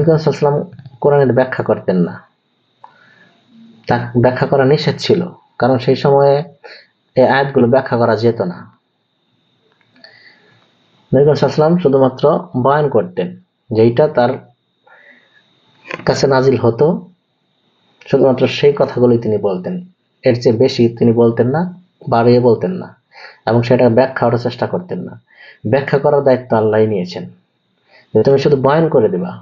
নবী কোরআনের ব্যাখ্যা করতেন না। তা ব্যাখ্যা করা নিষেধ ছিল, কারণ সেই সময়ে এই আয়াতগুলো ব্যাখ্যা করা যেত না। নবী সাল্লাম শুধুমাত্র বয়ান করতেন যেইটা তার কাছে নাজিল হতো, শুধুমাত্র সেই কথাগুলোই তিনি বলতেন। এর চেয়ে বেশি তিনি বলতেন না, বাড়িয়ে বলতেন না, এবং সেটা ব্যাখ্যা করার চেষ্টা করতেন না। ব্যাখ্যা করার দায়িত্ব আল্লাহ নিয়েছেন। তুমি শুধু বয়ান করে দিবা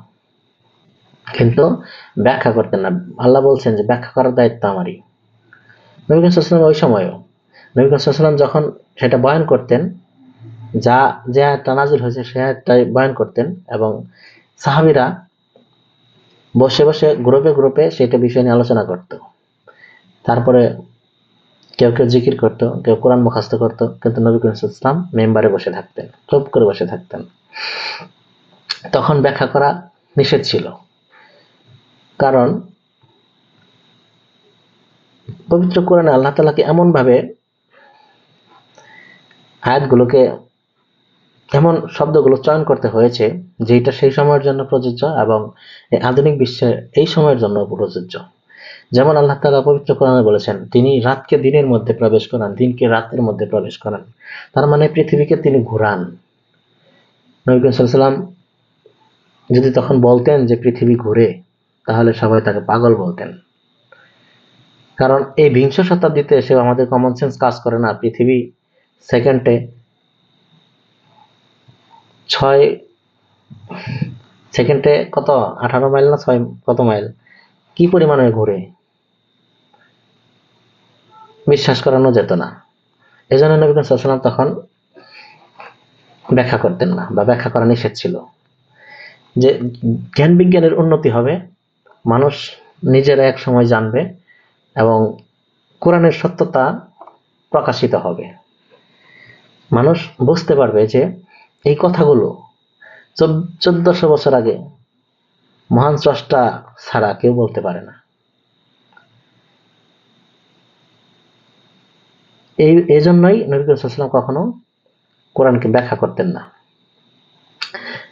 কিন্তু ব্যাখ্যা করতেন না। আল্লাহ বলছেন যে ব্যাখ্যা করার দায়িত্ব আমারই। নবী সাল্লাম ওই সময়ও, নবী সাল্লাম যখন সেটা বয়ান করতেন, যা, যে আয়াতটা নাজিল হয়েছে সে আয়াতটাই বয়ান করতেন এবং সাহাবিরা বসে বসে, গ্রুপে গ্রুপে সেটা বিষয় নিয়ে আলোচনা করত। তারপরে কেউ কেউ জিকির করতো, কেউ কোরআন মুখাস্ত করতো, কিন্তু নবী ইসলাম মেম্বারে বসে থাকতেন, চুপ করে বসে থাকতেন। তখন ব্যাখ্যা করা নিষেধ ছিল। কারণ পবিত্র কোরআনে আল্লাহ তালাকে এমনভাবে আয়াতগুলোকে এমন শব্দগুলো চয়ন করতে হয়েছে যেটা সেই সময়ের জন্য প্রযোজ্য এবং আধুনিক বিশ্বের এই সময়ের জন্য প্রযোজ্য। যেমন আল্লাহ তালা পবিত্র কোরআনে বলেছেন, তিনি রাতকে দিনের মধ্যে প্রবেশ করান, দিনকে রাতের মধ্যে প্রবেশ করান। তার মানে পৃথিবীকে তিনি ঘুরান। নবী সাল্লাম যদি তখন বলতেন যে পৃথিবী ঘুরে তাহলে সবাই তাকে পাগল বলতেন। কারণ এই বিংশ শতাব্দীতে এসে আমাদের কমন সেন্স কাজ করে না। পৃথিবী সেকেন্ডে ছয় সেকেন্ডে কত? আঠারো মাইল না ছয় কত মাইল? কি পরিমাণে ঘুরে? বিশ্বাস করানো যেত না। এই জন্য নবী সাল্লাম তখন ব্যাখ্যা করতেন না বা ব্যাখ্যা করা নিষেধ ছিল যে জ্ঞান বিজ্ঞানের উন্নতি হবে মানুষ নিজেরা এক সময় জানবে এবং কোরআনের সত্যতা প্রকাশিত হবে। মানুষ বুঝতে পারবে যে এই কথাগুলো চোদ্দশো বছর আগে মহান স্রষ্টা ছাড়া কেউ বলতে পারে না। এই এই জন্যই নবীলাম কখনো কোরআনকে ব্যাখ্যা করতেন না।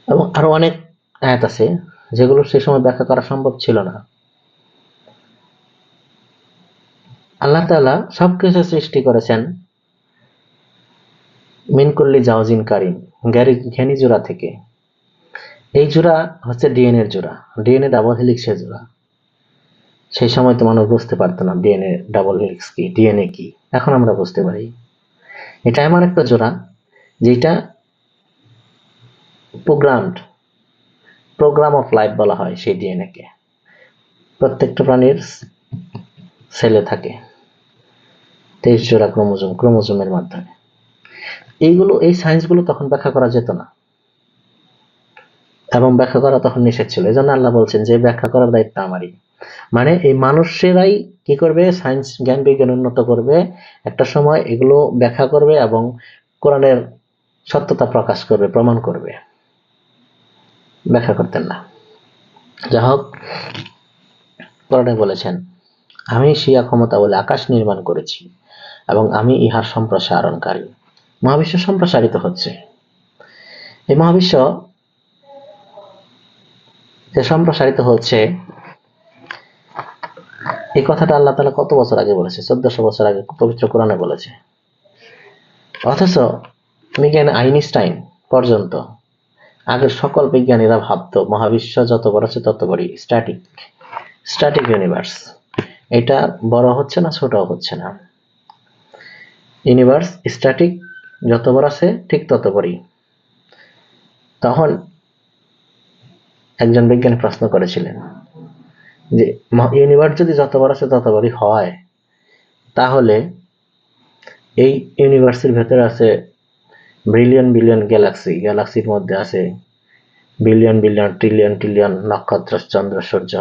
এবং আরও অনেক আয়াত আছে যেগুলো সে সময় ব্যাখ্যা করা সম্ভব ছিল না। আল্লাহ তালা সবকিছু সৃষ্টি করেছেন মিনকুল্লি জাওজিন কারিম ঘ্যানি জোড়া থেকে। এই জোড়া হচ্ছে ডিএনএ জোড়া। ডিএনএ ডাবল হেলিক্সের জোড়া। সেই সময় তো মানুষ বুঝতে পারতো না ডিএনএ ডাবল হেলিক্স কি, ডিএনএ কি। এখন আমরা বুঝতে পারি। এটা এমন একটা জোড়া যেটা প্রোগ্রামড প্রোগ্রাম অফ লাইফ বলা হয় সেই ডিএনএ কে। প্রত্যেকটা প্রাণীর সেলে থাকে। তেইশ জোড়া ক্রোমোজোম, ক্রোমোজোমের মাধ্যমে। এইগুলো, এই সায়েন্সগুলো তখন ব্যাখ্যা করা যেত না। এবং ব্যাখ্যা করা তখন নিষেধ ছিল। এই জন্য আল্লাহ বলছেন যে, ব্যাখ্যা করার দায়িত্ব আমারই। মানে এই মানুষেরাই কি করবে? সায়েন্স জ্ঞান, বিজ্ঞান উন্নত করবে। একটা সময় এগুলো ব্যাখ্যা করবে এবং কোরআনের সত্যতা প্রকাশ করবে, প্রমাণ করবে। ব্যাখ্যা করতেন না। যা হোক বলেছেন, আমি শিয়া ক্ষমতা বলে আকাশ নির্মাণ করেছি এবং আমি ইহার সম্প্রসারণকারী। মহাবিশ্ব সম্প্রসারিত হচ্ছে। এই মহাবিশ্ব যে সম্প্রসারিত হচ্ছে, এই কথাটা আল্লাহ তালা কত বছর আগে বলেছে? চোদ্দশো বছর আগে পবিত্র কোরআনে বলেছে। অথচ বিজ্ঞানী আইনস্টাইন পর্যন্ত আগের সকল বিজ্ঞানীরা ভাবত, মহাবিশ্ব যত বড় আছে তত বড়ই স্ট্যাটিক স্ট্যাটিক ইউনিভার্স এটা বড় হচ্ছে না ছোট হচ্ছে না। ইউনিভার্স স্ট্যাটিক যত বড় আছে ঠিক তত বড়ই। তখন একজন বিজ্ঞানী প্রশ্ন করেছিলেন যে ইউনিভার্স যদি যত বড় আছে তত বড়ই হয়, তাহলে এই ইউনিভার্সের ভেতরে আছে বিলিয়ন বিলিয়ন গ্যালাক্সি গ্যালাক্সির মধ্যে আছে বিলিয়ন বিলিয়ন ট্রিলিয়ন ট্রিলিয়ন নক্ষত্র, চন্দ্র, সূর্য।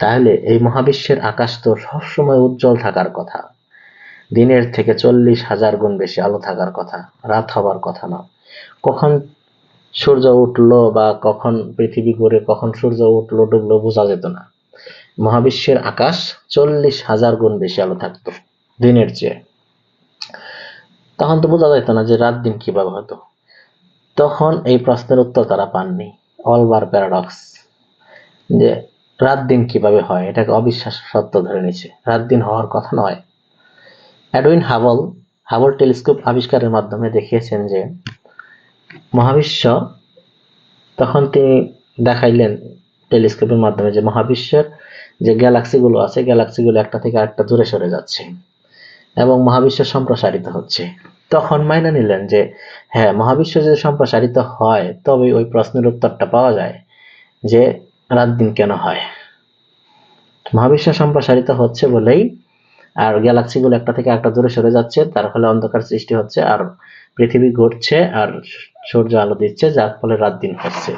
তাহলে এই মহাবিশ্বের আকাশ তো সবসময় উজ্জ্বল থাকার কথা। দিনের থেকে চল্লিশ হাজার গুণ বেশি আলো থাকার কথা, রাত হবার কথা না। কখন সূর্য উঠল বা কখন পৃথিবী ঘুরে কখন সূর্য উঠল, ডুবলো বোঝা যেত না। মহাবিশ্বের আকাশ চল্লিশ হাজার গুণ বেশি আলো থাকতো দিনের চেয়ে। তখন তো বোঝা যেত না যে রাত দিন কীভাবে হতো তখন এই প্রশ্নের উত্তর তারা পাননি। অলবার প্যারাডক্স যে রাত দিন কীভাবে হয়, এটাকে অবিশ্বাস সত্য ধরে নিছে রাত দিন হওয়ার কথা নয়। এডউইন হাবল হাবল টেলিস্কোপ আবিষ্কারের মাধ্যমে দেখিয়েছেন যে মহাবিশ্ব, তখন তিনি দেখাইলেন টেলিস্কোপের মাধ্যমে যে মহাবিশ্বের যে গ্যালাক্সিগুলো আছে গ্যালাক্সিগুলো একটা থেকে আরেকটা দূরে সরে যাচ্ছে। এবং মহাবিশ্ব সম্প্রসারিত হচ্ছে। তখন মাইনা নিলেন যে হ্যাঁ মহাবিশ্ব যদি সম্প্রসারিত হয় তবে ওই প্রশ্নের উত্তরটা পাওয়া যায় যে, রাত দিন কেন হয়। মহাবিশ্ব সম্প্রসারিত হচ্ছে বলেই আর গ্যালাক্সিগুলো একটা থেকে একটা দূরে সরে যাচ্ছে, তার ফলে অন্ধকার সৃষ্টি হচ্ছে আর পৃথিবী ঘটছে আর সূর্য আলো দিচ্ছে, যার ফলে রাত দিন হচ্ছে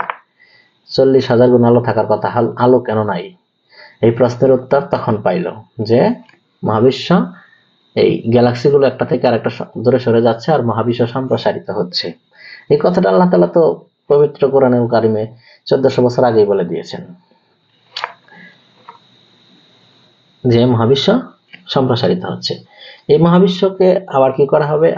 চল্লিশ হাজার গুণ আলো থাকার কথা আলো কেন নাই? এই প্রশ্নের উত্তর তখন পাইল যে, মহাবিশ্ব এই গ্যালাক্সিগুলো একটা থেকে আরেকটা দূরে সরে যাচ্ছে আর মহাবিশ্ব সম্প্রসারিত হচ্ছে। এই কথাটা আল্লাহ তালা তো পবিত্র কোরআনে কারিমে চোদ্দশো বছর আগেই বলে দিয়েছেন। যে মহাবিশ্ব সম্প্রসারিত হচ্ছে। এই মহাবিশ্বকে আবার কি করা হবে?